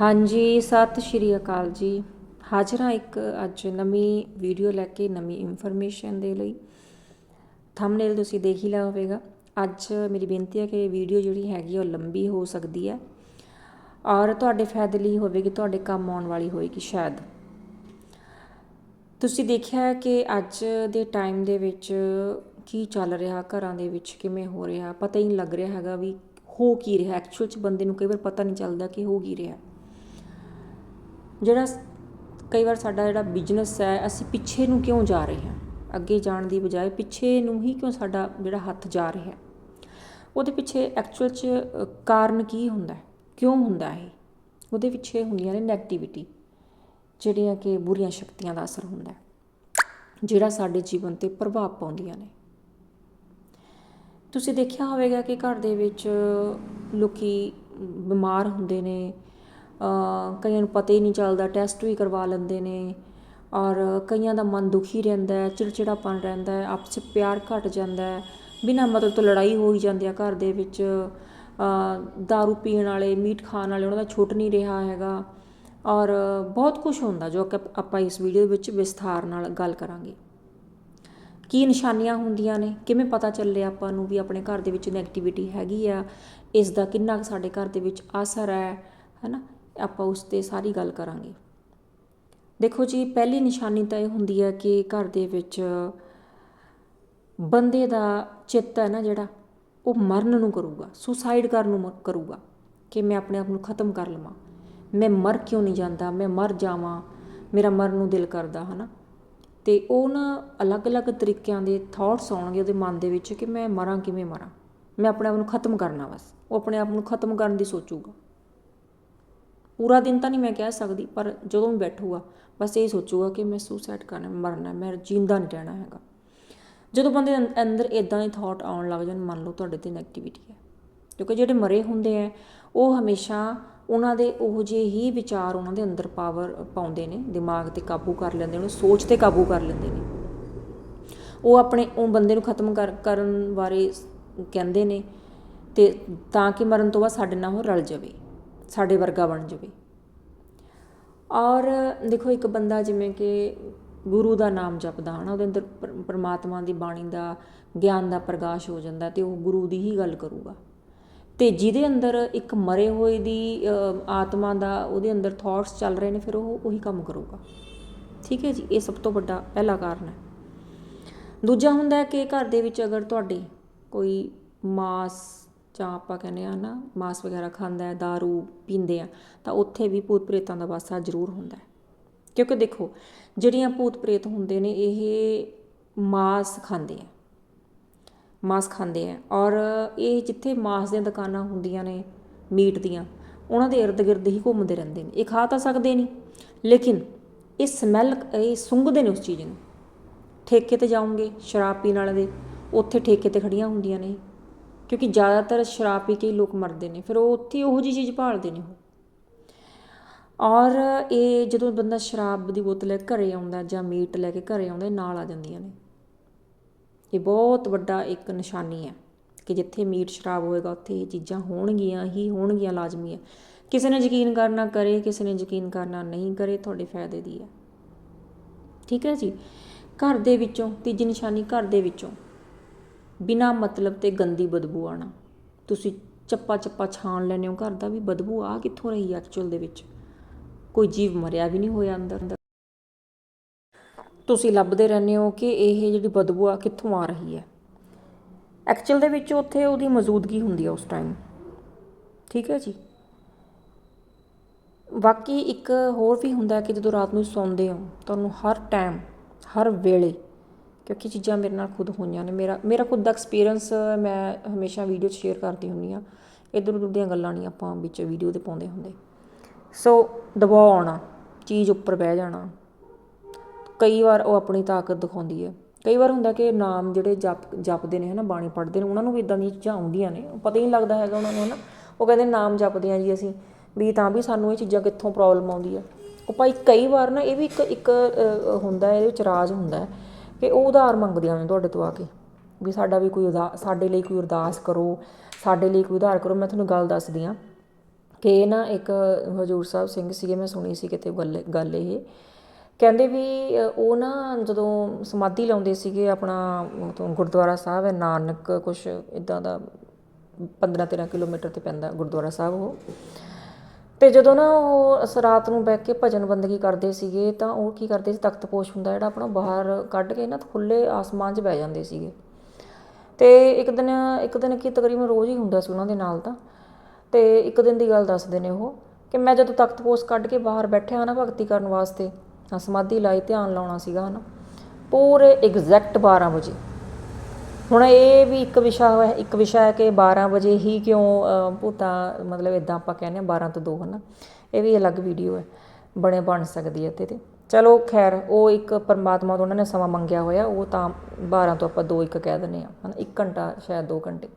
ਹਾਂਜੀ, ਸਤਿ ਸ਼੍ਰੀ ਅਕਾਲ ਜੀ। ਹਾਜ਼ਰ ਹਾਂ ਇੱਕ ਅੱਜ ਨਵੀਂ ਵੀਡੀਓ ਲੈ ਕੇ ਨਵੀਂ ਇਨਫੋਰਮੇਸ਼ਨ ਦੇ ਲਈ। ਥੰਬਨੇਲ ਤੁਸੀਂ ਦੇਖ ਹੀ ਲਿਆ ਹੋਵੇਗਾ। ਅੱਜ ਮੇਰੀ ਬੇਨਤੀ ਹੈ ਕਿ ਵੀਡੀਓ ਜਿਹੜੀ ਹੈਗੀ ਆ, ਉਹ ਲੰਬੀ ਹੋ ਸਕਦੀ ਹੈ। ਔਰ ਤੁਹਾਡੇ ਫਾਇਦੇ ਲਈ ਹੋਵੇਗੀ, ਤੁਹਾਡੇ ਕੰਮ ਆਉਣ ਵਾਲੀ ਹੋਏਗੀ ਸ਼ਾਇਦ। ਤੁਸੀਂ ਦੇਖਿਆ ਕਿ ਅੱਜ ਦੇ ਟਾਈਮ ਦੇ ਵਿੱਚ ਕੀ ਚੱਲ ਰਿਹਾ, ਘਰਾਂ ਦੇ ਵਿੱਚ ਕਿਵੇਂ ਹੋ ਰਿਹਾ, ਪਤਾ ਹੀ ਨਹੀਂ ਲੱਗ ਰਿਹਾ ਹੈਗਾ ਵੀ ਹੋ ਕੀ ਰਿਹਾ। ਐਕਚੁਅਲ ਚ ਬੰਦੇ ਨੂੰ ਕਈ ਵਾਰ ਪਤਾ ਨਹੀਂ ਚੱਲਦਾ ਕਿ ਹੋ ਕੀ ਰਿਹਾ। ਜਿਹੜਾ ਕਈ ਵਾਰ ਸਾਡਾ ਜਿਹੜਾ ਬਿਜ਼ਨਸ ਹੈ, ਅਸੀਂ ਪਿੱਛੇ ਨੂੰ ਕਿਉਂ ਜਾ ਰਹੇ ਹਾਂ? ਅੱਗੇ ਜਾਣ ਦੀ ਬਜਾਏ ਪਿੱਛੇ ਨੂੰ ਹੀ ਕਿਉਂ ਸਾਡਾ ਜਿਹੜਾ ਹੱਥ ਜਾ ਰਿਹਾ ਉਹਦੇ ਪਿੱਛੇ ਐਕਚੁਅਲ 'ਚ ਕਾਰਨ ਕੀ ਹੁੰਦਾ ਕਿਉਂ ਹੁੰਦਾ ਇਹ? ਉਹਦੇ ਪਿੱਛੇ ਹੁੰਦੀਆਂ ਨੇ ਨੈਗੇਟਿਵਿਟੀ ਜਿਹੜੀਆਂ ਕਿ ਬੁਰੀਆਂ ਸ਼ਕਤੀਆਂ ਦਾ ਅਸਰ ਹੁੰਦਾ ਜਿਹੜਾ ਸਾਡੇ ਜੀਵਨ ਤੇ ਪ੍ਰਭਾਵ ਪਾਉਂਦੀਆਂ ਨੇ। ਤੁਸੀਂ ਦੇਖਿਆ ਹੋਵੇਗਾ ਕਿ ਘਰ ਦੇ ਵਿੱਚ ਲੋਕੀ ਬਿਮਾਰ ਹੁੰਦੇ ਨੇ ਕਈਆਂ ਨੂੰ ਪਤਾ ਹੀ ਨਹੀਂ ਚੱਲਦਾ ਟੈਸਟ ਵੀ ਕਰਵਾ ਲੈਂਦੇ ਨੇ ਔਰ ਕਈਆਂ ਦਾ ਮਨ ਦੁਖੀ ਰਹਿੰਦਾ ਹੈ, ਚਿੜਚਿੜਾਪਨ ਰਹਿੰਦਾ ਆਪਸ 'ਚ ਪਿਆਰ ਘੱਟ ਜਾਂਦਾ ਬਿਨਾਂ ਮਤਲਬ ਤੋਂ ਲੜਾਈ ਹੋ ਹੀ ਜਾਂਦੀ ਆ ਘਰ ਦੇ ਵਿੱਚ। ਦਾਰੂ ਪੀਣ ਵਾਲੇ, ਮੀਟ ਖਾਣ ਵਾਲੇ, ਉਹਨਾਂ ਦਾ ਛੁੱਟ ਨਹੀਂ ਰਿਹਾ ਹੈਗਾ ਔਰ ਬਹੁਤ ਕੁਝ ਹੁੰਦਾ ਜੋ ਕਿ ਆਪਾਂ ਇਸ ਵੀਡੀਓ ਵਿੱਚ ਵਿਸਥਾਰ ਨਾਲ ਗੱਲ ਕਰਾਂਗੇ। ਕੀ ਨਿਸ਼ਾਨੀਆਂ ਹੁੰਦੀਆਂ ਨੇ? ਕਿਵੇਂ ਪਤਾ ਚੱਲੇ ਆਪਾਂ ਨੂੰ ਵੀ ਆਪਣੇ ਘਰ ਦੇ ਵਿੱਚ ਨੈਗੇਟਿਵਿਟੀ ਹੈਗੀ ਆ? ਇਸ ਦਾ ਕਿੰਨਾ ਕੁ ਸਾਡੇ ਘਰ ਦੇ ਵਿੱਚ ਅਸਰ ਹੈ, ਹੈਨਾ? ਆਪਾਂ ਉਸ ਤੇ ਸਾਰੀ ਗੱਲ ਕਰਾਂਗੇ। ਦੇਖੋ ਜੀ, ਪਹਿਲੀ ਨਿਸ਼ਾਨੀ ਤਾਂ ਇਹ ਹੁੰਦੀ ਹੈ ਕਿ ਘਰ ਦੇ ਵਿੱਚ ਬੰਦੇ ਦਾ ਚਿੱਤ ਹੈ ਨਾ ਜਿਹੜਾ, ਉਹ ਮਰਨ ਨੂੰ ਕਰੂਗਾ, ਸੁਸਾਈਡ ਕਰਨ ਨੂੰ ਮ- ਕਰੂਗਾ ਕਿ ਮੈਂ ਆਪਣੇ ਆਪ ਨੂੰ ਖਤਮ ਕਰ ਲਵਾਂ। ਮੈਂ ਮਰ ਕਿਉਂ ਨਹੀਂ ਜਾਂਦਾ? ਮੈਂ ਮਰ ਜਾਵਾਂ, ਮੇਰਾ ਮਰਨ ਨੂੰ ਦਿਲ ਕਰਦਾ, ਹਨਾ? ਤੇ ਉਹ ਨਾ ਅਲੱਗ-ਅਲੱਗ ਤਰੀਕਿਆਂ ਦੇ ਥਾਟਸ ਆਉਣਗੇ ਉਹਦੇ ਮਨ ਦੇ ਵਿੱਚ ਕਿ ਮੈਂ ਮਰਾਂ ਕਿਵੇਂ ਮਰਾਂ? ਮੈਂ ਆਪਣੇ ਆਪ ਨੂੰ ਖਤਮ ਕਰਨਾ ਬਸ। ਉਹ ਆਪਣੇ ਆਪ ਨੂੰ ਖਤਮ ਕਰਨ ਦੀ ਸੋਚੂਗਾ। ਪੂਰਾ ਦਿਨ ਤਾਂ ਨਹੀਂ ਮੈਂ ਕਹਿ ਸਕਦੀ, ਪਰ ਜਦੋਂ ਵੀ ਬੈਠੂਗਾ, ਬਸ ਇਹ ਸੋਚੂਗਾ ਕਿ ਮੈਂ ਸੁਸਾਈਡ ਕਰਨਾ ਮਰਨਾ, ਮੈਂ ਜਿੰਦਾ ਨਹੀਂ ਰਹਿਣਾ ਹੈਗਾ। ਜਦੋਂ ਬੰਦੇ ਦੇ ਅੰਦਰ ਇਦਾਂ ਦੇ ਥਾਟ ਆਉਣ ਲੱਗ ਜਾਣ, ਮੰਨ ਲਓ ਤੁਹਾਡੇ ਤੇ ਨੈਗੇਟਿਵਿਟੀ ਹੈ, ਕਿਉਂਕਿ ਜਿਹੜੇ ਮਰੇ ਹੁੰਦੇ ਆ ਉਹ ਹਮੇਸ਼ਾ ਉਹਨਾਂ ਦੇ ਉਹ ਜਿਹੇ ਹੀ ਵਿਚਾਰ ਉਹਨਾਂ ਦੇ ਅੰਦਰ ਪਾਵਰ ਪਾਉਂਦੇ ਨੇ, ਦਿਮਾਗ ਤੇ ਕਾਬੂ ਕਰ ਲੈਂਦੇ ਨੇ, ਸੋਚ ਤੇ ਕਾਬੂ ਕਰ ਲੈਂਦੇ ਨੇ। ਉਹ ਆਪਣੇ, ਉਹ ਬੰਦੇ ਨੂੰ ਖਤਮ ਕਰ, ਕਰਨ ਬਾਰੇ ਕਹਿੰਦੇ ਨੇ, ਤੇ ਤਾਂ ਕਿ ਮਰਨ ਤੋਂ ਬਾਅਦ ਸਾਡੇ ਨਾਲ ਉਹ ਰਲ ਜਾਵੇ। ਸਾਡੇ ਵਰਗਾ ਬਣ ਜਾਵੇ। ਔਰ ਦੇਖੋ ਇੱਕ ਬੰਦਾ ਜਿਵੇਂ ਕਿ ਗੁਰੂ ਦਾ ਨਾਮ ਜਪਦਾ, ਹਨਾ, ਉਹਦੇ ਅੰਦਰ ਪਰਮਾਤਮਾ ਦੀ ਬਾਣੀ ਦਾ ਗਿਆਨ ਦਾ ਪ੍ਰਕਾਸ਼ ਹੋ ਜਾਂਦਾ ਤੇ ਉਹ ਗੁਰੂ ਦੀ ਹੀ ਗੱਲ ਕਰੂਗਾ। ਤੇ ਜਿਹਦੇ ਅੰਦਰ ਇੱਕ ਮਰੇ ਹੋਏ ਦੀ ਆਤਮਾ ਦਾ ਉਹਦੇ ਅੰਦਰ ਥਾਟਸ ਚੱਲ ਰਹੇ ਨੇ, ਫਿਰ ਉਹ ਉਹੀ ਕੰਮ ਕਰੂਗਾ। ਠੀਕ ਹੈ ਜੀ, ਇਹ ਸਭ ਤੋਂ ਵੱਡਾ ਪਹਿਲਾ ਕਾਰਨ ਹੈ। ਦੂਜਾ ਹੁੰਦਾ ਹੈ ਕਿ ਘਰ ਦੇ ਵਿੱਚ ਅਗਰ ਤੁਹਾਡੇ ਕੋਈ ਮਾਸ ਜਾਂ ਆਪਾਂ ਕਹਿੰਦੇ ਆ ਨਾ ਮਾਸ ਵਗੈਰਾ ਖਾਂਦਾ ਹੈ दारू ਪੀਂਦੇ ਆ, ਤਾਂ ਉੱਥੇ ਵੀ ਭੂਤ ਪ੍ਰੇਤਾਂ ਦਾ ਵਾਸਾ ਜ਼ਰੂਰ ਹੁੰਦਾ ਹੈ। ਕਿਉਂਕਿ ਦੇਖੋ, ਜਿਹੜੀਆਂ ਭੂਤ ਪ੍ਰੇਤ ਹੁੰਦੇ ਨੇ, ਇਹ ਮਾਸ ਖਾਂਦੇ ਆ। ਮਾਸ ਖਾਂਦੇ ਆ। ਔਰ ਇਹ ਜਿੱਥੇ ਮਾਸ ਦੀਆਂ ਦੁਕਾਨਾਂ ਹੁੰਦੀਆਂ ਨੇ, ਮੀਟ ਦੀਆਂ, ਉਹਨਾਂ ਦੇ ਇਰਦ ਗਿਰਦ ਹੀ ਘੁੰਮਦੇ ਰਹਿੰਦੇ ਨੇ। ਇਹ ਖਾ ਤਾਂ ਸਕਦੇ ਨਹੀਂ, ਲੇਕਿਨ ਇਹ ਸਮੈਲ, ਇਹ ਸੁੰਘਦੇ ਨੇ ਉਸ ਚੀਜ਼ ਨੂੰ। ਠੇਕੇ ਤੇ ਜਾਉਂਗੇ ਸ਼ਰਾਬ ਪੀਣ ਵਾਲੇ ਦੇ, ਉੱਥੇ ਠੇਕੇ ਤੇ ਖੜੀਆਂ ਹੁੰਦੀਆਂ ਨੇ। ਕਿਉਂਕਿ ਜ਼ਿਆਦਾਤਰ ਸ਼ਰਾਬ ਪੀ ਕੇ ਹੀ ਲੋਕ ਮਰਦੇ ਨੇ, ਫਿਰ ਉਹ ਉੱਥੇ ਉਹੋ ਜਿਹੀ ਚੀਜ਼ ਭਾਲਦੇ ਨੇ ਉਹ। ਔਰ ਇਹ ਜਦੋਂ ਬੰਦਾ ਸ਼ਰਾਬ ਦੀ ਬੋਤਲ ਲੈ ਘਰੇ ਆਉਂਦਾ ਜਾਂ ਮੀਟ ਲੈ ਕੇ ਘਰੇ ਆਉਂਦਾ ਨਾਲ ਆ ਜਾਂਦੀਆਂ ਨੇ। ਇਹ ਬਹੁਤ ਵੱਡਾ ਇੱਕ ਨਿਸ਼ਾਨੀ ਹੈ ਕਿ ਜਿੱਥੇ ਮੀਟ ਸ਼ਰਾਬ ਹੋਏਗਾ, ਉੱਥੇ ਇਹ ਚੀਜ਼ਾਂ ਹੋਣਗੀਆਂ ਹੀ ਹੋਣਗੀਆਂ ਲਾਜ਼ਮੀ ਹੈ। ਕਿਸੇ ਨੇ ਯਕੀਨ ਕਰਨਾ ਕਰੇ, ਕਿਸੇ ਨੇ ਯਕੀਨ ਕਰਨਾ ਨਹੀਂ ਕਰੇ, ਤੁਹਾਡੇ ਫਾਇਦੇ ਦੀ ਹੈ। ਠੀਕ ਹੈ ਜੀ? ਘਰ ਦੇ ਵਿੱਚੋਂ, ਤੀਜੀ ਨਿਸ਼ਾਨੀ ਘਰ ਦੇ ਵਿੱਚੋਂ। ਬਿਨਾ ਮਤਲਬ ਤੇ ਗੰਦੀ ਬਦਬੂ ਆਣਾ। ਤੁਸੀਂ ਚੱਪਾ ਚੱਪਾ ਛਾਣ ਲੈਨੇ ਹੋ, ਘਰ ਦਾ ਵੀ ਬਦਬੂ ਆ ਕਿੱਥੋਂ ਰਹੀ ਐਕਚੁਅਲ ਦੇ ਵਿੱਚ? ਕੋਈ ਜੀਵ ਮਰਿਆ ਵੀ ਨਹੀਂ ਹੋਇਆ ਅੰਦਰ ਤੁਸੀਂ ਲੱਭਦੇ ਰਹਿੰਦੇ ਹੋ ਕਿ ਇਹ ਜਿਹੜੀ ਬਦਬੂ ਆ ਕਿੱਥੋਂ ਆ ਰਹੀ ਹੈ। ਐਕਚੁਅਲ ਦੇ ਵਿੱਚ ਉੱਥੇ ਉਹਦੀ ਮੌਜੂਦਗੀ ਹੁੰਦੀ ਹੈ ਉਸ ਟਾਈਮ ਠੀਕ ਹੈ ਜੀ? ਬਾਕੀ ਇੱਕ ਹੋਰ ਵੀ ਹੁੰਦਾ ਕਿ ਜਦੋਂ ਰਾਤ ਨੂੰ ਸੌਂਦੇ ਹੋ, ਤੁਹਾਨੂੰ ਹਰ ਟਾਈਮ ਹਰ ਵੇਲੇ ਕਿਉਂਕਿ ਚੀਜ਼ਾਂ ਮੇਰੇ ਨਾਲ ਖੁਦ ਹੋਈਆਂ ਨੇ। ਮੇਰਾ ਮੇਰਾ ਖੁਦ ਦਾ ਐਕਸਪੀਰੀਅੰਸ ਮੈਂ ਹਮੇਸ਼ਾ ਵੀਡੀਓ 'ਚ ਸ਼ੇਅਰ ਕਰਦੀ ਹੁੰਦੀ ਆ ਇੱਧਰ ਉੱਧਰ ਦੀਆਂ ਗੱਲਾਂ ਨਹੀਂ ਆਪਾਂ ਵਿੱਚ ਵੀਡੀਓ ਦੇ ਪਾਉਂਦੇ ਹੁੰਦੇ। ਸੋ ਦਬਾਅ ਆਉਣਾ, ਚੀਜ਼ ਉੱਪਰ ਬਹਿ ਜਾਣਾ। ਕਈ ਵਾਰ ਉਹ ਆਪਣੀ ਤਾਕਤ ਦਿਖਾਉਂਦੀ ਹੈ। ਕਈ ਵਾਰ ਹੁੰਦਾ ਕਿ ਨਾਮ ਜਿਹੜੇ ਜਪ, ਜਪਦੇ ਨੇ ਹਨਾ, ਬਾਣੀ ਪੜ੍ਹਦੇ ਨੇ, ਉਹਨਾਂ ਨੂੰ ਵੀ ਇਦਾਂ ਦੀਆਂ ਚੀਜ਼ਾਂ ਆਉਂਦੀਆਂ ਨੇ। ਪਤਾ ਹੀ ਨਹੀਂ ਲੱਗਦਾ ਹੈਗਾ ਉਹਨਾਂ ਨੂੰ ਹਨਾ। ਉਹ ਕਹਿੰਦੇ ਨਾਮ ਜਪਦੇ ਆ ਜੀ ਅਸੀਂ, ਵੀ ਤਾਂ ਵੀ ਸਾਨੂੰ ਇਹ ਚੀਜ਼ਾਂ ਕਿੱਥੋਂ ਪ੍ਰੋਬਲਮ ਆਉਂਦੀ ਹੈ ਉਹ ਭਾਈ ਕਈ ਵਾਰ ਨਾ, ਇਹ ਵੀ ਇੱਕ ਇੱਕ ਹੁੰਦਾ, ਇਹਦੇ ਵਿੱਚ ਰਾਜ ਹੁੰਦਾ ਕਿ ਉਹ ਉਧਾਰ ਮੰਗਦੀਆਂ ਨੇ ਤੁਹਾਡੇ ਤੋਂ ਆ ਕੇ, ਵੀ ਸਾਡਾ ਵੀ ਕੋਈ ਉਦਾ ਸਾਡੇ ਲਈ ਕੋਈ ਅਰਦਾਸ ਕਰੋ, ਸਾਡੇ ਲਈ ਕੋਈ ਉਧਾਰ ਕਰੋ। ਮੈਂ ਤੁਹਾਨੂੰ ਗੱਲ ਦੱਸਦੀ ਹਾਂ ਕਿ ਨਾ ਇੱਕ ਹਜੂਰ ਸਾਹਿਬ ਸਿੰਘ ਸੀਗੇ, ਮੈਂ ਸੁਣੀ ਸੀ ਕਿਤੇ ਗੱਲ ਗੱਲ ਇਹ। ਕਹਿੰਦੇ ਵੀ ਉਹ ਨਾ ਜਦੋਂ ਸਮਾਧੀ ਲਾਉਂਦੇ ਸੀਗੇ ਆਪਣਾ, ਉਤੋਂ ਗੁਰਦੁਆਰਾ ਸਾਹਿਬ ਹੈ ਨਾਨਕ ਕੁਛ ਇਦਾਂ ਦਾ 15 13 ਕਿਲੋਮੀਟਰ ਤੇ ਪੈਂਦਾ ਗੁਰਦੁਆਰਾ ਸਾਹਿਬ ਉਹ। ਤੇ ਜਦੋਂ ਨਾ ਉਹ ਸ- ਰਾਤ ਨੂੰ ਬਹਿ ਕੇ ਭਜਨ ਬੰਦਗੀ ਕਰਦੇ ਸੀਗੇ, ਤਾਂ ਉਹ ਕੀ ਕਰਦੇ ਸੀ ਤਖਤਪੋਸ਼ ਹੁੰਦਾ ਜਿਹੜਾ ਆਪਣਾ ਬਾਹਰ ਕੱਢ ਕੇ ਨਾ ਖੁੱਲੇ ਆਸਮਾਨ 'ਚ ਬਹਿ ਜਾਂਦੇ ਸੀਗੇ। ਤੇ ਇੱਕ ਦਿਨ ਇੱਕ ਦਿਨ ਕੀ ਤਕਰੀਬਨ ਰੋਜ਼ ਹੀ ਹੁੰਦਾ ਸੀ ਉਹਨਾਂ ਦੇ ਨਾਲ ਤਾਂ। ਤੇ ਇੱਕ ਦਿਨ ਦੀ ਗੱਲ ਦੱਸਦੇ ਨੇ ਉਹ ਕਿ ਮੈਂ ਜਦੋਂ ਤਖਤਪੋਸ਼ ਕੱਢ ਕੇ ਬਾਹਰ ਬੈਠਿਆ ਨਾ ਭਗਤੀ ਕਰਨ ਵਾਸਤੇ ਸਮਾਧੀ ਲਾਈ, ਧਿਆਨ ਲਾਉਣਾ ਸੀਗਾ ਹਨਾ। ਪੂਰੇ ਐਗਜ਼ੈਕਟ 12 ਵਜੇ। ਹੁਣ ਇਹ ਵੀ ਇੱਕ ਵਿਸ਼ਾ ਹੈ, ਇੱਕ ਵਿਸ਼ਾ ਹੈ ਕਿ 12 ਵਜੇ ਹੀ ਕਿਉਂ ਭੂਤਾਂ, ਮਤਲਬ ਇਦਾਂ ਆਪਾਂ ਕਹਿੰਦੇ ਆ 12 ਤੋਂ 2 ਹਨਾ, ਇਹ ਵੀ ਅਲੱਗ ਵੀਡੀਓ ਹੈ, ਬਣੇ ਬਣ ਸਕਦੀ ਹੈ ਤੇ ਤੇ। ਚਲੋ ਖੈਰ, ਉਹ ਇੱਕ ਪਰਮਾਤਮਾ ਤੋਂ ਉਹਨਾਂ ਨੇ ਸਮਾਂ ਮੰਗਿਆ ਹੋਇਆ, ਉਹ ਤਾਂ 12 ਤੋਂ ਆਪਾਂ 2 ਇੱਕ ਕਹਿ ਦਿੰਦੇ ਆ ਹਨਾ 1 ਘੰਟਾ, ਸ਼ਾਇਦ 2 ਘੰਟੇ।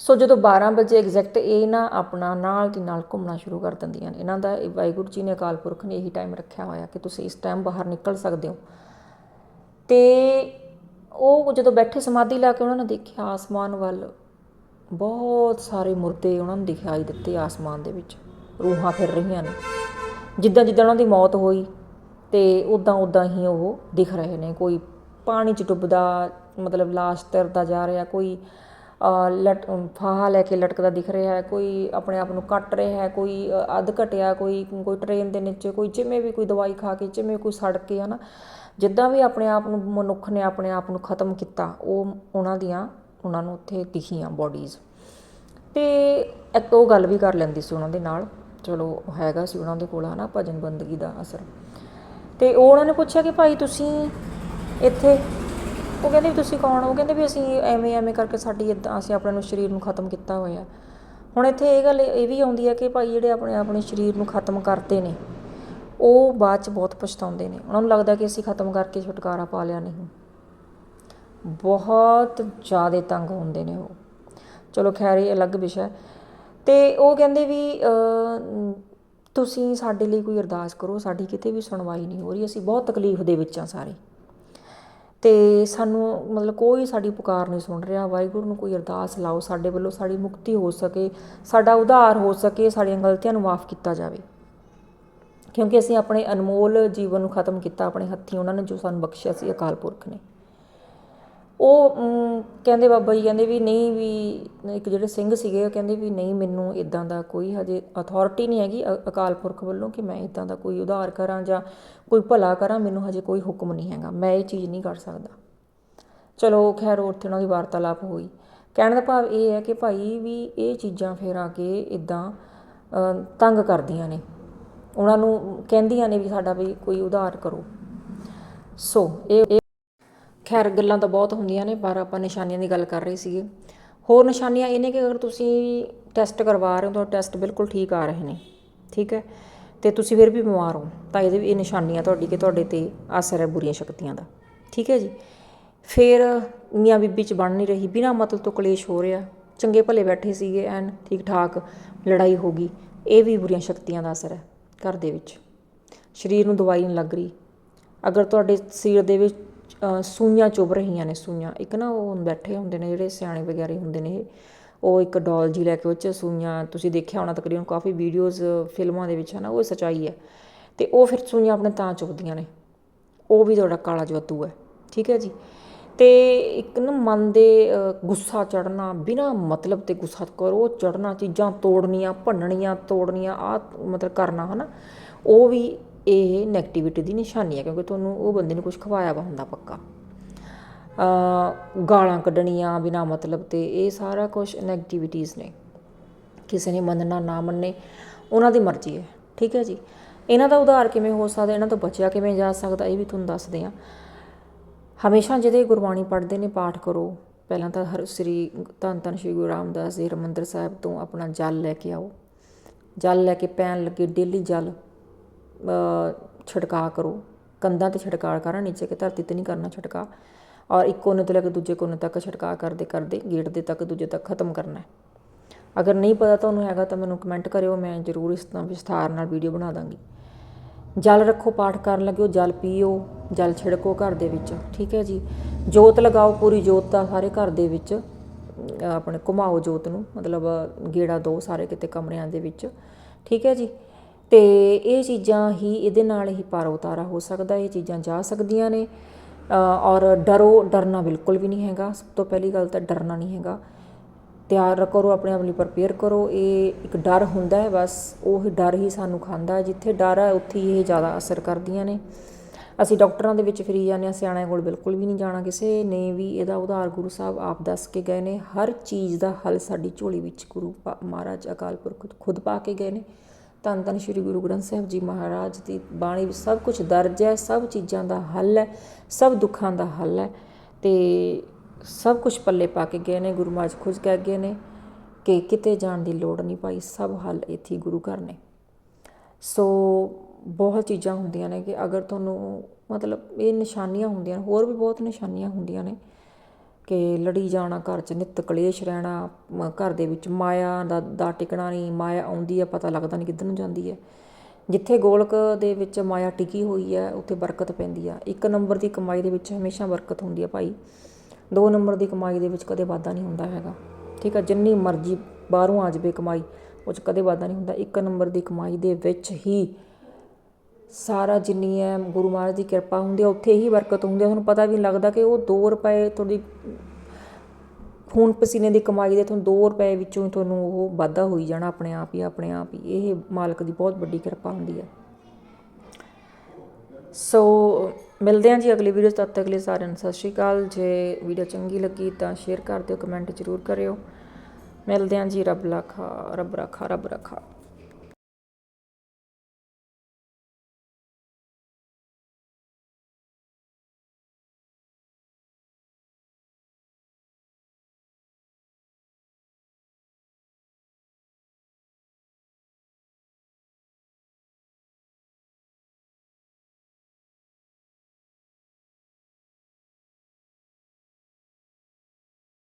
ਸੋ ਜਦੋਂ 12 ਵਜੇ ਐਗਜ਼ੈਕਟ ਇਹ ਨਾ ਆਪਣਾ ਨਾਲ ਦੀ ਨਾਲ ਘੁੰਮਣਾ ਸ਼ੁਰੂ ਕਰ ਦਿੰਦੀਆਂ ਨੇ। ਇਹਨਾਂ ਦਾ ਵਾਹਿਗੁਰੂ ਜੀ ਨੇ ਅਕਾਲ ਪੁਰਖ ਨੇ ਇਹੀ ਟਾਈਮ ਰੱਖਿਆ ਹੋਇਆ ਕਿ ਤੁਸੀਂ ਇਸ ਟਾਈਮ ਬਾਹਰ ਨਿਕਲ ਸਕਦੇ ਹੋ। ਤੇ ਉਹ ਜਦੋਂ ਬੈਠੇ ਸਮਾਧੀ ਲਾ ਕੇ ਉਹਨਾਂ ਨੇ ਦੇਖਿਆ ਆਸਮਾਨ ਵੱਲ, ਬਹੁਤ ਸਾਰੇ ਮੁਰਦੇ ਉਹਨਾਂ ਨੂੰ ਦਿਖਾਈ ਦਿੱਤੇ ਆਸਮਾਨ ਦੇ ਵਿੱਚ, ਰੂਹਾਂ ਫਿਰ ਰਹੀਆਂ ਨੇ। ਜਿੱਦਾਂ ਜਿੱਦਾਂ ਉਹਨਾਂ ਦੀ ਮੌਤ ਹੋਈ ਤੇ ਉਦਾਂ ਉਦਾਂ ਹੀ ਉਹ ਦਿਖ ਰਹੇ ਨੇ। ਕੋਈ ਪਾਣੀ 'ਚ ਡੁੱਬਦਾ, ਮਤਲਬ ਲਾਸ਼ ਤਰਦਾ ਜਾ ਰਿਹਾ, ਕੋਈ ਲਟ, ਫਾਹਾ ਲੈ ਕੇ ਲਟਕਦਾ ਦਿਖ ਰਿਹਾ ਹੈ, ਕੋਈ ਆਪਣੇ ਆਪ ਨੂੰ ਕੱਟ ਰਿਹਾ ਹੈ, ਕੋਈ ਅੱਧ ਘਟਿਆ, ਕੋਈ ਕੋਈ ਟ੍ਰੇਨ ਦੇ ਨੀਚੇ, ਕੋਈ ਜਿਵੇਂ ਵੀ ਕੋਈ ਦਵਾਈ ਖਾ ਕੇ, ਜਿਵੇਂ ਕੋਈ ਸੜ ਕੇ ਹਨਾ। ਜਿੱਦਾਂ ਵੀ ਆਪਣੇ ਆਪ ਨੂੰ ਮਨੁੱਖ ਨੇ ਆਪਣੇ ਆਪ ਨੂੰ ਖਤਮ ਕੀਤਾ, ਉਹ ਉਹਨਾਂ ਦੀਆਂ, ਉਹਨਾਂ ਨੂੰ ਉੱਥੇ ਦਿਖੀਆਂ ਬੋਡੀਜ਼ ਤੇ ਇੱਕ ਉਹ ਗੱਲ ਵੀ ਕਰ ਲੈਂਦੀ ਸੀ ਉਹਨਾਂ ਦੇ ਨਾਲ, ਚਲੋ ਹੈਗਾ ਸੀ ਉਹਨਾਂ ਦੇ ਕੋਲ, ਹਨਾ, ਭਜਨ ਬੰਦਗੀ ਦਾ ਅਸਰ। ਤੇ ਉਹ ਉਹਨਾਂ ਨੇ ਪੁੱਛਿਆ ਕਿ ਭਾਈ ਤੁਸੀਂ ਇੱਥੇ, ਉਹ ਕਹਿੰਦੇ ਵੀ ਤੁਸੀਂ ਕੌਣ ਉਹ ਕਹਿੰਦੇ ਵੀ ਅਸੀਂ ਐਵੇਂ ਐਵੇਂ ਕਰਕੇ ਸਾਡੀ ਇਦਾਂ, ਅਸੀਂ ਆਪਣੇ ਨੂੰ ਸਰੀਰ ਨੂੰ ਖਤਮ ਕੀਤਾ ਹੋਇਆ। ਹੁਣ ਇੱਥੇ ਇਹ ਗੱਲ ਇਹ ਵੀ ਆਉਂਦੀ ਹੈ ਕਿ ਭਾਈ ਜਿਹੜੇ ਆਪਣੇ ਆਪਣੇ ਸਰੀਰ ਨੂੰ ਖਤਮ ਕਰਦੇ ਨੇ ਉਹ ਬਾਅਦ ਚ ਬਹੁਤ ਪਛਤਾਉਂਦੇ ਨੇ। ਉਹਨਾਂ ਨੂੰ ਲੱਗਦਾ ਕਿ ਅਸੀਂ ਖਤਮ ਕਰਕੇ ਛੁਟਕਾਰਾ ਪਾ ਲਿਆ ਨਹੀਂ। ਬਹੁਤ ਜ਼ਿਆਦਾ ਤੰਗ ਹੁੰਦੇ ਨੇ ਉਹ। ਚਲੋ ਖੈਰ ਇਹ ਅਲੱਗ ਵਿਸ਼ਾ ਹੈ। ਤੇ ਉਹ ਕਹਿੰਦੇ ਵੀ ਤੁਸੀਂ ਸਾਡੇ ਲਈ ਕੋਈ ਅਰਦਾਸ ਕਰੋ, ਸਾਡੀ ਕਿਤੇ ਵੀ ਸੁਣਵਾਈ ਨਹੀਂ ਹੋ ਰਹੀ, ਅਸੀਂ ਬਹੁਤ ਤਕਲੀਫ ਦੇ ਵਿੱਚ ਆ ਸਾਰੇ। ਤੇ ਸਾਨੂੰ ਮਤਲਬ ਕੋਈ ਸਾਡੀ ਪੁਕਾਰ ਨਹੀਂ ਸੁਣ ਰਿਹਾ, ਵਾਹਿਗੁਰੂ ਨੂੰ ਕੋਈ ਅਰਦਾਸ ਲਾਓ, ਸਾਡੇ ਵੱਲੋਂ ਸਾਡੀ ਮੁਕਤੀ ਹੋ ਸਕੇ, ਸਾਡਾ ਉਧਾਰ ਹੋ ਸਕੇ, ਸਾਡੀਆਂ ਗਲਤੀਆਂ ਨੂੰ ਮਾਫ ਕੀਤਾ ਜਾਵੇ। ਕਿਉਂਕਿ ਅਸੀਂ ਆਪਣੇ ਅਨਮੋਲ ਜੀਵਨ ਨੂੰ ਖਤਮ ਕੀਤਾ, ਆਪਣੇ ਹੱਥੀਂ ਉਹਨਾਂ ਨੇ ਜੋ ਸਾਨੂੰ ਬਖਸ਼ਿਆ ਸੀ, ਅਕਾਲ ਪੁਰਖ ਨੇ। ਉਹ ਕਹਿੰਦੇ ਬਾਬਾ ਜੀ, ਕਹਿੰਦੇ ਵੀ ਨਹੀਂ ਵੀ, ਇੱਕ ਜਿਹੜੇ ਸਿੰਘ ਸੀਗੇ, ਉਹ ਕਹਿੰਦੇ ਵੀ ਨਹੀਂ, ਮੈਨੂੰ ਇਦਾਂ ਦਾ ਕੋਈ ਹਜੇ ਅਥਾਰਟੀ ਨਹੀਂ ਹੈਗੀ ਅ- ਅਕਾਲ ਪੁਰਖ ਵੱਲੋਂ ਕਿ ਮੈਂ ਇਦਾਂ ਦਾ ਕੋਈ ਉਧਾਰ ਕਰਾਂ ਜਾਂ ਕੋਈ ਭਲਾ ਕਰਾਂ, ਮੈਨੂੰ ਹਜੇ ਕੋਈ ਹੁਕਮ ਨਹੀਂ ਹੈਗਾ। ਮੈਂ ਇਹ ਚੀਜ਼ ਨਹੀਂ ਕਰ ਸਕਦਾ। ਚਲੋ, ਖੈਰ, ਉੱਥੇ ਉਹਨਾਂ ਦੀ ਵਾਰਤਾਲਾਪ ਹੋਈ। ਕਹਿਣ ਦਾ ਭਾਵ ਇਹ ਹੈ ਕਿ ਭਾਈ ਵੀ ਇਹ ਚੀਜ਼ਾਂ ਫੇਰ ਆ ਕੇ ਇਦਾਂ ਤੰਗ ਕਰਦੀਆਂ ਨੇ। ਉਹਨਾਂ ਨੂੰ ਕਹਿੰਦੀਆਂ ਨੇ ਵੀ ਸਾਡਾ ਵੀ ਕੋਈ ਉਧਾਰ ਕਰੋ। ਸੋ ਇਹ ਖੈਰ ਗੱਲਾਂ ਤਾਂ ਬਹੁਤ ਹੁੰਦੀਆਂ ਨੇ, ਪਰ ਆਪਾਂ ਨਿਸ਼ਾਨੀਆਂ ਦੀ ਗੱਲ ਕਰ ਰਹੇ ਸੀਗੇ। ਹੋਰ ਨਿਸ਼ਾਨੀਆਂ ਇਹ ਨੇ ਕਿ ਅਗਰ ਤੁਸੀਂ ਟੈਸਟ ਕਰਵਾ ਰਹੇ ਹੋ, ਤਾਂ ਟੈਸਟ ਬਿਲਕੁਲ ਠੀਕ ਆ ਰਹੇ ਨੇ, ਠੀਕ ਹੈ? ਤੇ ਤੁਸੀਂ ਫਿਰ ਵੀ ਬਿਮਾਰ ਹੋ, ਤਾਂ ਇਹਦੇ ਵੀ ਇਹ ਨਿਸ਼ਾਨੀਆਂ ਤੁਹਾਡੀ ਕਿ ਤੁਹਾਡੇ ਤੇ ਅਸਰ ਹੈ ਬੁਰੀਆਂ ਸ਼ਕਤੀਆਂ ਦਾ, ਠੀਕ ਹੈ ਜੀ? ਫਿਰ ਮੀਆਂ ਬੀਬੀ ਚ ਬਣ ਨਹੀਂ ਰਹੀ, ਬਿਨਾਂ ਮਤਲਬ ਤੋਂ ਕਲੇਸ਼ ਹੋ ਰਿਹਾ, ਚੰਗੇ ਭਲੇ ਬੈਠੇ ਸੀਗੇ ਐਨ ਠੀਕ ਠਾਕ ਲੜਾਈ ਹੋ ਗਈ, ਇਹ ਵੀ ਬੁਰੀਆਂ ਸ਼ਕਤੀਆਂ ਦਾ ਅਸਰ ਹੈ। ਘਰ ਦੇ ਵਿੱਚ। ਸਰੀਰ ਨੂੰ ਦਵਾਈ ਨਹੀਂ ਲੱਗ ਰਹੀ। ਅਗਰ ਤੁਹਾਡੇ ਸਰੀਰ ਦੇ ਵਿੱਚ ਸੂਈਆਂ ਚੁੱਭ ਰਹੀਆਂ ਨੇ, ਸੂਈਆਂ, ਇੱਕ ਨਾ ਉਹ ਬੈਠੇ ਹੁੰਦੇ ਨੇ ਜਿਹੜੇ ਸਿਆਣੇ ਵਗੈਰੇ ਹੁੰਦੇ ਨੇ ਉਹ ਇੱਕ ਡੋਲ ਜੀ ਲੈ ਕੇ ਉਹ 'ਚ ਸੂਈਆਂ, ਤੁਸੀਂ ਦੇਖਿਆ ਹੋਣਾ ਤਕਰੀਬਨ ਕਾਫੀ ਵੀਡੀਓਜ਼ ਫਿਲਮਾਂ ਦੇ ਵਿੱਚ ਹੈ ਨਾ ਉਹ ਸਚਾਈ ਹੈ। ਤੇ ਉਹ ਫਿਰ ਸੂਈਆਂ ਆਪਣੇ ਤਾਂ ਚੁੱਭਦੀਆਂ ਨੇ। ਉਹ ਵੀ ਤੁਹਾਡਾ ਕਾਲਾ ਜਵਾਤੂ ਹੈ। ਠੀਕ ਹੈ ਜੀ? ਤੇ ਇੱਕ ਨਾ ਮਨ ਦੇ ਗੁੱਸਾ ਚੜ੍ਹਨਾ, ਬਿਨਾਂ ਮਤਲਬ ਤੇ ਗੁੱਸਾ ਕਰੋ, ਚੜ੍ਹਨਾ ਚੀਜ਼ਾਂ ਤੋੜਨੀਆਂ, ਭੰਨਣੀਆਂ, ਤੋੜਨੀਆਂ, ਆਹ ਮਤਲਬ ਕਰਨਾ ਹੈ ਨਾ ਉਹ ਵੀ ਇਹ ਨੈਗੇਟਿਵਿਟੀ ਦੀ ਨਿਸ਼ਾਨੀ ਹੈ ਕਿਉਂਕਿ ਤੁਹਾਨੂੰ ਉਹ ਬੰਦੇ ਨੇ ਕੁਝ ਖਵਾਇਆ ਵਾ ਹੁੰਦਾ ਪੱਕਾ। ਗਾਲਾਂ ਕੱਢਣੀਆਂ, ਬਿਨਾਂ ਮਤਲਬ ਤੇ, ਇਹ ਸਾਰਾ ਕੁਝ ਨੈਗੇਟਿਵਿਟੀਜ਼ ਨੇ। ਕਿਸੇ ਨੇ ਮੰਨਣਾ, ਨਾ ਮੰਨੇ, ਉਹਨਾਂ ਦੀ ਮਰਜ਼ੀ ਹੈ, ਠੀਕ ਹੈ ਜੀ। ਇਹਨਾਂ ਦਾ ਉਧਾਰ ਕਿਵੇਂ ਹੋ ਸਕਦਾ, ਇਹਨਾਂ ਤੋਂ ਬਚਿਆ ਕਿਵੇਂ ਜਾ ਸਕਦਾ, ਇਹ ਵੀ ਤੁਹਾਨੂੰ ਦੱਸਦੇ ਹਾਂ। ਹਮੇਸ਼ਾ ਜਿਹਦੇ ਗੁਰਬਾਣੀ ਪੜ੍ਹਦੇ ਨੇ ਪਾਠ ਕਰੋ। ਪਹਿਲਾਂ ਤਾਂ ਹਰ ਸ੍ਰੀ ਧੰਨ ਧੰਨ ਸ਼੍ਰੀ ਗੁਰੂ ਰਾਮਦਾਸ ਜੀ ਹਰਿਮੰਦਰ ਸਾਹਿਬ ਤੋਂ ਆਪਣਾ ਜਲ ਲੈ ਕੇ ਆਓ। ਜਲ ਲੈ ਕੇ ਪੈਣ ਲੱਗੇ ਡੇਲੀ ਜਲ ਅ, ਛਿੜਕਾਅ ਕਰੋ। ਕੰਧਾਂ ਤੇ ਛਿੜਕਾਅ ਕਰਨਾ ਨੀਚੇ ਕਿ ਧਰਤੀ ਤੇ ਨਹੀਂ ਕਰਨਾ ਛਿੜਕਾਅ ਔਰ ਇੱਕ ਕੋਨੇ ਤੋਂ ਲੈ ਕੇ ਦੂਜੇ ਕੋਨੇ ਤੱਕ ਛਿੜਕਾਅ ਕਰਦੇ ਕਰਦੇ ਗੇਟ ਦੇ ਤੱਕ ਦੂਜੇ ਤੱਕ ਖਤਮ ਕਰਨਾ ਹੈ। ਅਗਰ ਨਹੀਂ ਪਤਾ ਤੁਹਾਨੂੰ ਹੈਗਾ ਤਾਂ ਮੈਨੂੰ ਕਮੈਂਟ ਕਰਿਓ ਮੈਂ ਜ਼ਰੂਰ ਇਸ ਤਰ੍ਹਾਂ ਵਿਸਥਾਰ ਨਾਲ ਵੀਡੀਓ ਬਣਾ ਦਾਂਗੀ। ਜਲ ਰੱਖੋ, ਪਾਠ ਕਰਨ ਲੱਗਿਓ, ਜਲ ਪੀਓ, ਜਲ ਛਿੜਕੋ ਘਰ ਦੇ ਵਿੱਚ, ਠੀਕ ਹੈ ਜੀ। ਜੋਤ ਲਗਾਓ ਪੂਰੀ ਜੋਤ ਦਾ ਸਾਰੇ ਘਰ ਦੇ ਵਿੱਚ ਆਪਣੇ ਘੁਮਾਓ ਜੋਤ ਨੂੰ, ਮਤਲਬ ਗੇੜਾ ਦਿਓ ਸਾਰੇ ਕਿਤੇ ਕਮਰਿਆਂ ਦੇ ਵਿੱਚ, ਠੀਕ ਹੈ ਜੀ। ਤੇ ਇਹ ਚੀਜ਼ਾਂ ਹੀ ਇਹਦੇ ਨਾਲ ਹੀ ਪਾਰ ਉਤਾਰਾ ਹੋ ਸਕਦਾ, ਇਹ ਚੀਜ਼ਾਂ ਜਾ ਸਕਦੀਆਂ ਨੇ। ਔਰ ਡਰੋ, ਡਰਨਾ ਬਿਲਕੁਲ ਵੀ ਨਹੀਂ ਹੈਗਾ। ਸਭ ਤੋਂ ਪਹਿਲੀ ਗੱਲ ਤਾਂ ਡਰਨਾ ਨਹੀਂ ਹੈਗਾ। ਤਿਆਰ ਕਰੋ, ਆਪਣੇ ਆਪ ਲਈ ਪ੍ਰਪੇਅਰ ਕਰੋ। ਇਹ ਇੱਕ ਡਰ ਹੁੰਦਾ ਹੈ, ਬਸ ਉਹ ਡਰ ਹੀ ਸਾਨੂੰ ਖਾਂਦਾ ਜਿੱਥੇ ਡਰ ਹੈ, ਉੱਥੇ ਹੀ ਇਹ ਜ਼ਿਆਦਾ ਅਸਰ ਕਰਦੀਆਂ ਨੇ। ਅਸੀਂ ਡਾਕਟਰਾਂ ਦੇ ਵਿੱਚ ਫਿਰੀ ਜਾਂਦੇ ਹਾਂ, ਸਿਆਣਿਆਂ ਕੋਲ ਬਿਲਕੁਲ ਵੀ ਨਹੀਂ ਜਾਣਾ ਕਿਸੇ ਨੇ ਵੀ। ਇਹਦਾ ਉਧਾਰ ਗੁਰੂ ਸਾਹਿਬ ਆਪ ਦੱਸ ਕੇ ਗਏ ਨੇ, ਹਰ ਚੀਜ਼ ਦਾ ਹੱਲ ਸਾਡੀ ਝੋਲੀ ਵਿੱਚ ਗੁਰੂ ਪਾ- ਮਹਾਰਾਜ ਅਕਾਲ ਪੁਰਖ ਖੁਦ ਪਾ ਕੇ ਗਏ ਨੇ। ਧੰਨ ਧੰਨ ਸ਼੍ਰੀ ਗੁਰੂ ਗ੍ਰੰਥ ਸਾਹਿਬ ਜੀ ਮਹਾਰਾਜ ਦੀ ਬਾਣੀ ਵਿੱਚ ਸਭ ਕੁਝ ਦਰਜ ਹੈ, ਸਭ ਚੀਜ਼ਾਂ ਦਾ ਹੱਲ ਹੈ, ਸਭ ਦੁੱਖਾਂ ਦਾ ਹੱਲ ਹੈ। ਤੇ ਸਭ ਕੁਝ ਪੱਲੇ ਪਾ ਕੇ ਗਏ ਨੇ, ਗੁਰੂ ਮਹਾਰਾਜ ਖੁਦ ਕਹਿ ਗਏ ਨੇ ਕਿ ਕਿਤੇ ਜਾਣ ਦੀ ਲੋੜ ਨਹੀਂ ਭਾਈ, ਸਭ ਹੱਲ ਇੱਥੇ ਗੁਰੂ ਘਰ ਨੇ। ਸੋ ਬਹੁਤ ਚੀਜ਼ਾਂ ਹੁੰਦੀਆਂ ਨੇ ਕਿ ਅਗਰ ਤੁਹਾਨੂੰ ਮਤਲਬ ਇਹ ਨਿਸ਼ਾਨੀਆਂ ਹੁੰਦੀਆਂ ਨੇ, ਹੋਰ ਵੀ ਬਹੁਤ ਨਿਸ਼ਾਨੀਆਂ ਹੁੰਦੀਆਂ ਨੇ ਕਿ ਲੜੀ ਜਾਣਾ, ਘਰ 'ਚ ਨਿੱਤ ਕਲੇਸ਼ ਰਹਿਣਾ, ਮ- ਘਰ ਦੇ ਵਿੱਚ ਮਾਇਆ ਦਾ ਦਾ ਟਿਕਣਾ ਨਹੀਂ, ਮਾਇਆ ਆਉਂਦੀ ਹੈ ਪਤਾ ਲੱਗਦਾ ਨਹੀਂ ਕਿੱਧਰ ਨੂੰ ਜਾਂਦੀ ਹੈ ਜਿੱਥੇ ਗੋਲਕ ਦੇ ਵਿੱਚ ਮਾਇਆ ਟਿਕੀ ਹੋਈ ਹੈ ਉੱਥੇ ਬਰਕਤ ਪੈਂਦੀ ਆ। ਇੱਕ ਨੰਬਰ ਦੀ ਕਮਾਈ ਦੇ ਵਿੱਚ ਹਮੇਸ਼ਾ ਬਰਕਤ ਹੁੰਦੀ ਹੈ ਭਾਈ। ਦੋ ਨੰਬਰ ਦੀ ਕਮਾਈ ਦੇ ਵਿੱਚ ਕਦੇ ਵਾਧਾ ਨਹੀਂ ਹੁੰਦਾ ਹੈਗਾ। ਠੀਕ ਆ, ਜਿੰਨੀ ਮਰਜ਼ੀ ਬਾਹਰੋਂ ਆ ਜਾਵੇ ਕਮਾਈ, ਉਹ 'ਚ ਕਦੇ ਵਾਧਾ ਨਹੀਂ ਹੁੰਦਾ। ਇੱਕ ਨੰਬਰ ਦੀ ਕਮਾਈ ਦੇ ਵਿੱਚ ਹੀ ਸਾਰਾ ਜਿੰਨੀ ਹੈ ਗੁਰੂ ਮਹਾਰਾਜ ਦੀ ਕਿਰਪਾ ਹੁੰਦੀ ਹੈ ਉੱਥੇ ਹੀ ਬਰਕਤ ਹੁੰਦੀ ਹੈ ਤੁਹਾਨੂੰ ਪਤਾ ਵੀ ਨਹੀਂ ਲੱਗਦਾ ਕਿ ਉਹ 2 ਰੁਪਏ ਤੁਹਾਡੀ ਖੂਨ ਪਸੀਨੇ ਦੀ ਕਮਾਈ ਦੇ ਤੁਹਾਨੂੰ 2 ਰੁਪਏ ਵਿੱਚੋਂ ਹੀ ਤੁਹਾਨੂੰ ਉਹ ਵਾਧਾ ਹੋਈ ਜਾਣਾ ਆਪਣੇ ਆਪ ਹੀ, ਆਪਣੇ ਆਪ ਹੀ। ਇਹ ਮਾਲਕ ਦੀ ਬਹੁਤ ਵੱਡੀ ਕਿਰਪਾ ਹੁੰਦੀ ਹੈ ਸੋ ਮਿਲਦੇ ਹਾਂ ਜੀ ਅਗਲੀ ਵੀਡੀਓ ਤਦ ਤੱਕ ਲਈ ਸਾਰਿਆਂ ਨੂੰ ਸਤਿ ਸ਼੍ਰੀ ਅਕਾਲ। ਜੇ ਵੀਡੀਓ ਚੰਗੀ ਲੱਗੀ ਤਾਂ ਸ਼ੇਅਰ ਕਰ ਦਿਓ ਕਮੈਂਟ ਜ਼ਰੂਰ ਕਰਿਓ। ਮਿਲਦੇ ਹਾਂ ਜੀ, ਰੱਬ ਰਾਖਾ ਰੱਬ ਰੱਖਾ ਰੱਬ ਰੱਖਾ